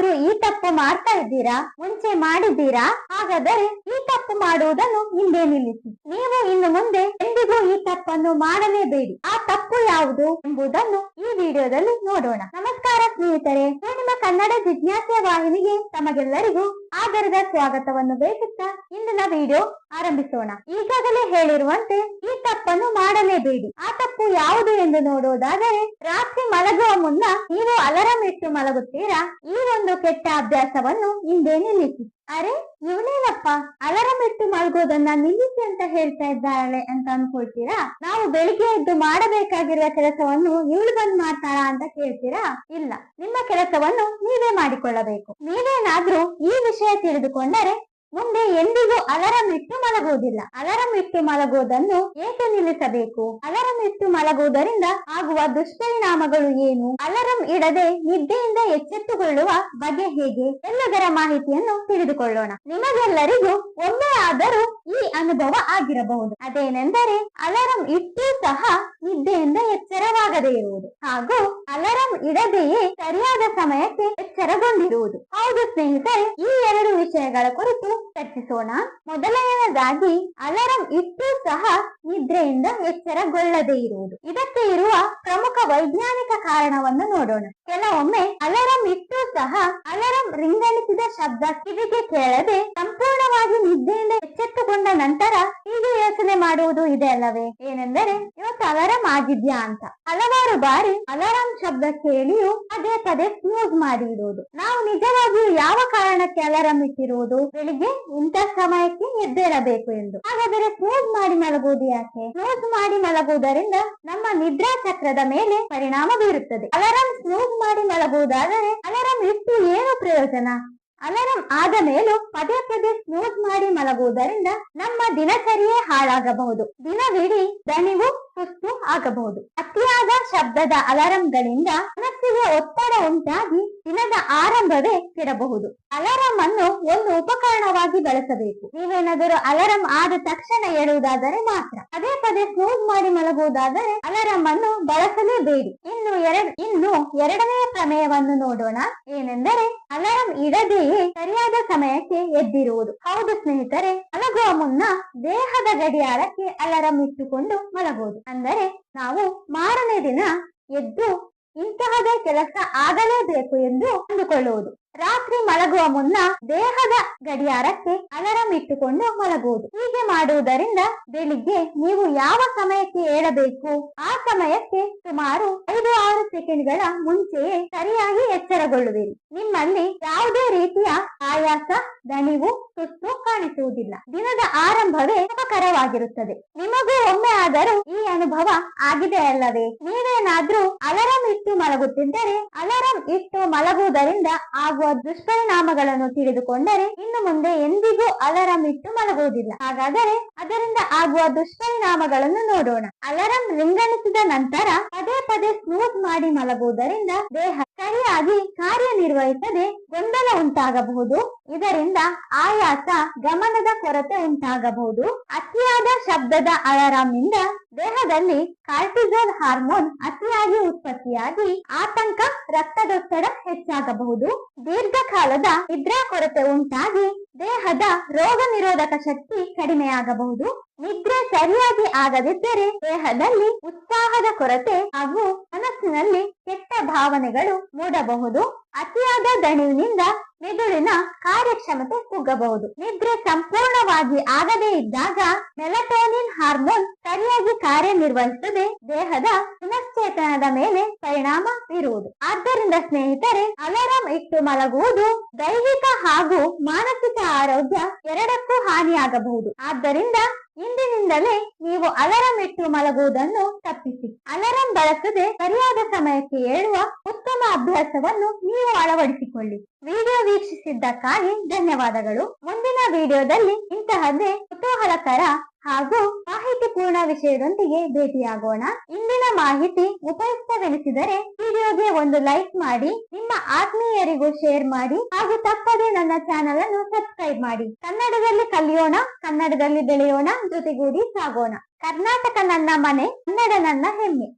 ನೀವೇನಾದ್ರೂ ಈ ತಪ್ಪು ಮಾಡ್ತಾ ಇದ್ದೀರಾ? ಮುಂಚೆ ಮಾಡಿದ್ದೀರಾ? ಹಾಗಾದರೆ ಈ ತಪ್ಪು ಮಾಡುವುದನ್ನು ಹಿಂದೆ ನಿಲ್ಲಿಸಿ. ನೀವು ಇನ್ನು ಮುಂದೆ ಎಂದಿಗೂ ಈ ತಪ್ಪನ್ನು ಮಾಡಲೇಬೇಡಿ. ಆ ತಪ್ಪು ಯಾವುದು ಎಂಬುದನ್ನು ಈ ವಿಡಿಯೋದಲ್ಲಿ ನೋಡೋಣ. ನಮಸ್ಕಾರ ಸ್ನೇಹಿತರೆ ನಿಮ್ಮ ಕನ್ನಡ ಜಿಜ್ಞಾಸೆ ವಾಹಿನಿಗೆ ತಮಗೆಲ್ಲರಿಗೂ ಆದರದ ಸ್ವಾಗತವನ್ನು ಬಯಸುತ್ತಾ ಇಂದಿನ ವಿಡಿಯೋ. ಆರಂಭಿಸೋಣ. ಈಗಾಗಲೇ ಹೇಳಿರುವಂತೆ ಈ ತಪ್ಪನ್ನು ಮಾಡಲೇಬೇಡಿ. ಆ ತಪ್ಪು ಯಾವುದು ಎಂದು ನೋಡುವುದಾದರೆ, ರಾತ್ರಿ ಮಲಗುವ ಮುನ್ನ ನೀವು ಅಲಾರಾಂ ಇಟ್ಟು ಮಲಗುತ್ತೀರಾ? ಈ ಒಂದು ಕೆಟ್ಟ ಅಭ್ಯಾಸವನ್ನು ಹಿಂದೆ ನಿಲ್ಲಿಸಿ. ಅರೆ, ಇವನೇನಪ್ಪ? ಅಲಾರಾಂ ಇಟ್ಟು ಮಲಗೋದನ್ನ ನಿಲ್ಲಿಸಿ ಅಂತ ಹೇಳ್ತಾ ಇದ್ದಾಳೆ ಅಂತ ಅನ್ಕೊಳ್ತೀರಾ? ನಾವು ಬೆಳಿಗ್ಗೆ ಎದ್ದು ಮಾಡಬೇಕಾಗಿರುವ ಕೆಲಸವನ್ನು ಇವಳು ಬಂದ್ ಮಾಡ್ತಾಳ ಅಂತ ಕೇಳ್ತೀರಾ? ಇಲ್ಲ. ನಿಮ್ಮ ಕೆಲಸವನ್ನು ನೀವೇ ಮಾಡಿಕೊಳ್ಳಬೇಕು. ನೀವೇನಾದ್ರೂ ಈ ವಿಷಯ ತಿಳಿದುಕೊಂಡರೆ ಮುಂದೆ ಎಂದಿಗೂ ಅಲಾರಂ ಇಟ್ಟು ಮಲಗುವುದಿಲ್ಲ. ಅಲಾರಂ ಇಟ್ಟು ಮಲಗುವುದನ್ನು ಏಕೆ ನಿಲ್ಲಿಸಬೇಕು? ಅಲಾರಂ ಇಟ್ಟು ಮಲಗುವುದರಿಂದ ಆಗುವ ದುಷ್ಪರಿಣಾಮಗಳು ಏನು? ಅಲರಂ ಇಡದೆ ನಿದ್ದೆಯಿಂದ ಎಚ್ಚೆತ್ತುಕೊಳ್ಳುವ ಬಗೆ ಹೇಗೆ? ಎಲ್ಲದರ ಮಾಹಿತಿಯನ್ನು ತಿಳಿದುಕೊಳ್ಳೋಣ. ನಿಮಗೆಲ್ಲರಿಗೂ ಒಮ್ಮೆ ಆದರೂ ಈ ಅನುಭವ ಆಗಿರಬಹುದು. ಅದೇನೆಂದರೆ ಅಲಾರಂ ಇಟ್ಟು ಸಹ ನಿದ್ದೆಯಿಂದ ಎಚ್ಚರವಾಗದೇ ಇರುವುದು. ಹಾಗೂ ಅಲಾರಂ ಇಡದೆಯೇ ಸರಿಯಾದ ಸಮಯಕ್ಕೆ ಎಚ್ಚರಗೊಂಡಿರುವುದು. ಹೌದು ಸ್ನೇಹಿತರೆ, ಈ ಎರಡು ವಿಷಯಗಳ ಕುರಿತು ಚರ್ಚಿಸೋಣ. ಮೊದಲನೆಯದಾಗಿ, ಅಲಾರಂ ಇಟ್ಟು ಸಹ ನಿದ್ರೆಯಿಂದ ಎಚ್ಚರಗೊಳ್ಳದೇ ಇರುವುದು. ಇದಕ್ಕೆ ಇರುವ ಪ್ರಮುಖ ವೈಜ್ಞಾನಿಕ ಕಾರಣವನ್ನು ನೋಡೋಣ. ಕೆಲವೊಮ್ಮೆ ಅಲರಂ ಇಟ್ಟು ಸಹ ಅಲರಂ ರಿಂಗಣಿಸಿದ ಶಬ್ದ ಕಿವಿಗೆ ಕೇಳದೆ ಸಂಪೂರ್ಣವಾಗಿ ನಿದ್ದೆಯಿಂದ ಎಚ್ಚೆತ್ತುಕೊಂಡ ನಂತರ ಹೀಗೆ ಯೋಚನೆ ಮಾಡುವುದು ಇದೆ ಅಲ್ಲವೇ? ಏನೆಂದರೆ, ಇವತ್ತು ಅಲರಂ ಆಗಿದ್ಯಾ ಅಂತ. ಹಲವಾರು ಬಾರಿ ಅಲರಂ ಶಬ್ದ ಕೇಳಿಯೂ ಅದೇ ಪದೇ ಸ್ನೂಸ್ ಮಾಡಿ ಇಡುವುದು ನಾವು ನಿಜವಾಗಿಯೂ ಯಾವ ಕಾರಣಕ್ಕೆ ಅಲರಂ ಇಟ್ಟಿರುವುದು? ಬೆಳಿಗ್ಗೆ ಇಂಥ ಸಮಯಕ್ಕೆ ಎದ್ದೇಳಬೇಕು ಎಂದು. ಹಾಗಾದರೆ ಸ್ನೂಸ್ ಮಾಡಿ ಮಲಗುವುದು ಯಾಕೆ? ಸ್ನೂಸ್ ಮಾಡಿ ಮಲಗುವುದರಿಂದ ನಮ್ಮ ನಿದ್ರಾ ಚಕ್ರದ ಮೇಲೆ ಪರಿಣಾಮ ಬೀರುತ್ತದೆ. ಅಲಾರಾಂ ಸ್ನೂಸ್ ಮಾಡಿ ಮಲಗುವುದಾದರೆ ಅಲಾರಾಂ ಇಟ್ಟು ಏನು ಪ್ರಯೋಜನ? ಅಲಾರಾಂ ಆದ ಮೇಲೂ ಪದೇ ಪದೇ ಸ್ನೂಸ್ ಮಾಡಿ ಮಲಗುವುದರಿಂದ ನಮ್ಮ ದಿನಚರಿಯೇ ಹಾಳಾಗಬಹುದು. ದಿನವಿಡೀ ದಣಿವು, ಸುಸ್ತು ಆಗಬಹುದು. ಅತಿಯಾದ ಶಬ್ದದ ಅಲಾರಂಗಳಿಂದ ಮನಸ್ಸಿಗೆ ಒತ್ತಡ ಉಂಟಾಗಿ ದಿನದ ಆರಂಭವೇ ಕೆಡಬಹುದು ಅಲಾರಾಂ ಅನ್ನು ಒಂದು ಉಪಕರಣವಾಗಿ ಬಳಸಬೇಕು. ನೀವೇನಾದರೂ ಅಲಾರಾಂ ಆದ ತಕ್ಷಣ ಏಳುವುದಾದರೆ ಮಾತ್ರ. ಪದೇ ಪದೇ ಸ್ನೂಸ್ ಮಾಡಿ ಮಲಗುವುದಾದರೆ ಅಲಾರಾಂ ಅನ್ನು ಬಳಸಲೇಬೇಡಿ ಇನ್ನು ಎರಡು, ಇನ್ನು ಎರಡನೆಯ ಪ್ರಮೇಯವನ್ನು ನೋಡೋಣ. ಏನೆಂದರೆ ಅಲಾರಾಂ ಇಡದೆಯೇ ಸರಿಯಾದ ಸಮಯಕ್ಕೆ ಎದ್ದಿರುವುದು. ಹೌದು ಸ್ನೇಹಿತರೆ, ಮಲಗುವ ಮುನ್ನ ದೇಹದ ಗಡಿಯಾರಕ್ಕೆ ಅಲಾರಾಂ ಇಟ್ಟುಕೊಂಡು ಮಲಗುವುದು. ಅಂದರೆ ನಾವು ಮಾರನೇ ದಿನ ಎದ್ದು ಇಂತಹದೇ ಕೆಲಸ ಆಗಲೇಬೇಕು ಎಂದು ಅಂದುಕೊಳ್ಳುವುದು. ರಾತ್ರಿ ಮಲಗುವ ಮುನ್ನ ದೇಹದ ಗಡಿಯಾರಕ್ಕೆ ಅಲಾರಂ ಇಟ್ಟುಕೊಂಡು ಮಲಗುವುದು. ಹೀಗೆ ಮಾಡುವುದರಿಂದ ಬೆಳಿಗ್ಗೆ ನೀವು ಯಾವ ಸಮಯಕ್ಕೆ ಏಳಬೇಕು? ಆ ಸಮಯಕ್ಕೆ ಸುಮಾರು ಐದು ಆರು ಸೆಕೆಂಡ್ಗಳ ಮುಂಚೆಯೇ ಸರಿಯಾಗಿ ಎಚ್ಚರಗೊಳ್ಳುವಿರಿ. ನಿಮ್ಮಲ್ಲಿ ಯಾವುದೇ ರೀತಿಯ ಆಯಾಸ, ದಣಿವು ಸುಸ್ತು ಕಾಣಿಸುವುದಿಲ್ಲ. ದಿನದ ಆರಂಭವೇ ಸುಖಕರವಾಗಿರುತ್ತದೆ ನಿಮಗೂ ಒಮ್ಮೆ ಆದರೂ ಈ ಅನುಭವ ಆಗಿದೆ ಅಲ್ಲವೇ? ನೀವೇನಾದ್ರೂ ಅಲಾರಂ ಇಟ್ಟು ಮಲಗುತ್ತಿದ್ದರೆ ಅಲಾರಂ ಇಟ್ಟು ಮಲಗುವುದರಿಂದ ಆಗುವ ದುಷ್ಪರಿಣಾಮಗಳನ್ನು ತಿಳಿದುಕೊಂಡರೆ ಇನ್ನು ಮುಂದೆ ಎಂದಿಗೂ ಅಲಾರಾಂ ಇಟ್ಟು ಮಲಗುವುದಿಲ್ಲ. ಹಾಗಾದರೆ ಅದರಿಂದ ಆಗುವ ದುಷ್ಪರಿಣಾಮಗಳನ್ನು ನೋಡೋಣ. ಅಲಾರಂ ರಿಂಗಣಿಸಿದ ನಂತರ ಪದೇ ಪದೇ ಸ್ಮೂತ್ ಮಾಡಿ ಮಲಗುವುದರಿಂದ ದೇಹ ಸರಿಯಾಗಿ ಕಾರ್ಯನಿರ್ವಹಿಸದೆ ಗೊಂದಲ ಉಂಟಾಗಬಹುದು. ಇದರಿಂದ ಆಯಾಸ, ಗಮನದ ಕೊರತೆ ಉಂಟಾಗಬಹುದು. ಅತಿಯಾದ ಶಬ್ದದ ಅಲಾರಾಮ್ನಿಂದ ದೇಹದಲ್ಲಿ ಕಾರ್ಟಿಸೋಲ್ ಹಾರ್ಮೋನ್ ಅತಿಯಾಗಿ ಉತ್ಪತ್ತಿಯಾಗಿ ಆತಂಕ, ರಕ್ತದೊತ್ತಡ ಹೆಚ್ಚಾಗಬಹುದು. ದೀರ್ಘಕಾಲದ ನಿದ್ರಾ ಕೊರತೆ ಉಂಟಾಗಿ ದೇಹದ ರೋಗ ನಿರೋಧಕ ಶಕ್ತಿ ಕಡಿಮೆಯಾಗಬಹುದು. ನಿದ್ರೆ ಸರಿಯಾಗಿ ಆಗದಿದ್ದರೆ ದೇಹದಲ್ಲಿ ಉತ್ಸಾಹದ ಕೊರತೆ ಹಾಗೂ ಮನಸ್ಸಿನಲ್ಲಿ ಕೆಟ್ಟ ಭಾವನೆಗಳು ಮೂಡಬಹುದು. ಅತಿಯಾದ ದಣಿವಿನಿಂದ ಮೆದುಳಿನ ಕಾರ್ಯಕ್ಷಮತೆ ಕುಗ್ಗಬಹುದು ನಿದ್ರೆ ಸಂಪೂರ್ಣವಾಗಿ ಆಗದೇ ಇದ್ದಾಗ ಮೆಲಟೋನಿನ್ ಹಾರ್ಮೋನ್ ಸರಿಯಾಗಿ ಕಾರ್ಯನಿರ್ವಹಿಸದೆ ದೇಹದ ಪುನಶ್ಚೇತನದ ಮೇಲೆ ಪರಿಣಾಮ ಬೀರುವುದು. ಆದ್ದರಿಂದ ಸ್ನೇಹಿತರೆ, ಅಲಾರಾಂ ಇಟ್ಟು ಮಲಗುವುದು ದೈಹಿಕ ಹಾಗೂ ಮಾನಸಿಕ ಆರೋಗ್ಯ ಎರಡಕ್ಕೂ ಹಾನಿಯಾಗಬಹುದು. ಆದ್ದರಿಂದ ಇಂದಿನಿಂದಲೇ ನೀವು ಅಲಾರಾಂ ಇಟ್ಟು ಮಲಗುವುದನ್ನು ತಪ್ಪಿಸಿ. ಅಲಾರಾಂ ಬಳಸದೆ ಸರಿಯಾದ ಸಮಯಕ್ಕೆ ಏಳುವ ಉತ್ತಮ ಅಭ್ಯಾಸವನ್ನು ನೀವು ಅಳವಡಿಸಿಕೊಳ್ಳಿ. ವಿಡಿಯೋ ವೀಕ್ಷಿಸಿದ್ದಕ್ಕಾಗಿ ಧನ್ಯವಾದಗಳು. ಮುಂದಿನ ವಿಡಿಯೋದಲ್ಲಿ ಇಂತಹದ್ದೇ ಕುತೂಹಲಕರ ಹಾಗೂ ಮಾಹಿತಿಪೂರ್ಣ ವಿಷಯದೊಂದಿಗೆ ಭೇಟಿಯಾಗೋಣ. ಮಾಹಿತಿ ಉಪಯುಕ್ತವೆನಿಸಿದರೆ ವಿಡಿಯೋಗೆ ಒಂದು ಲೈಕ್ ಮಾಡಿ, ನಿಮ್ಮ ಆತ್ಮೀಯರಿಗೂ ಶೇರ್ ಮಾಡಿ ಹಾಗೂ ತಪ್ಪದೆ ನನ್ನ ಚಾನೆಲ್ ಅನ್ನು ಸಬ್ಸ್ಕ್ರೈಬ್ ಮಾಡಿ. ಕನ್ನಡದಲ್ಲಿ ಕಲಿಯೋಣ, ಕನ್ನಡದಲ್ಲಿ ಬೆಳೆಯೋಣ, ಜೊತೆಗೂಡಿ ಸಾಗೋಣ. ಕರ್ನಾಟಕ ನನ್ನ ಮನೆ, ಕನ್ನಡ ನನ್ನ ಹೆಮ್ಮೆ.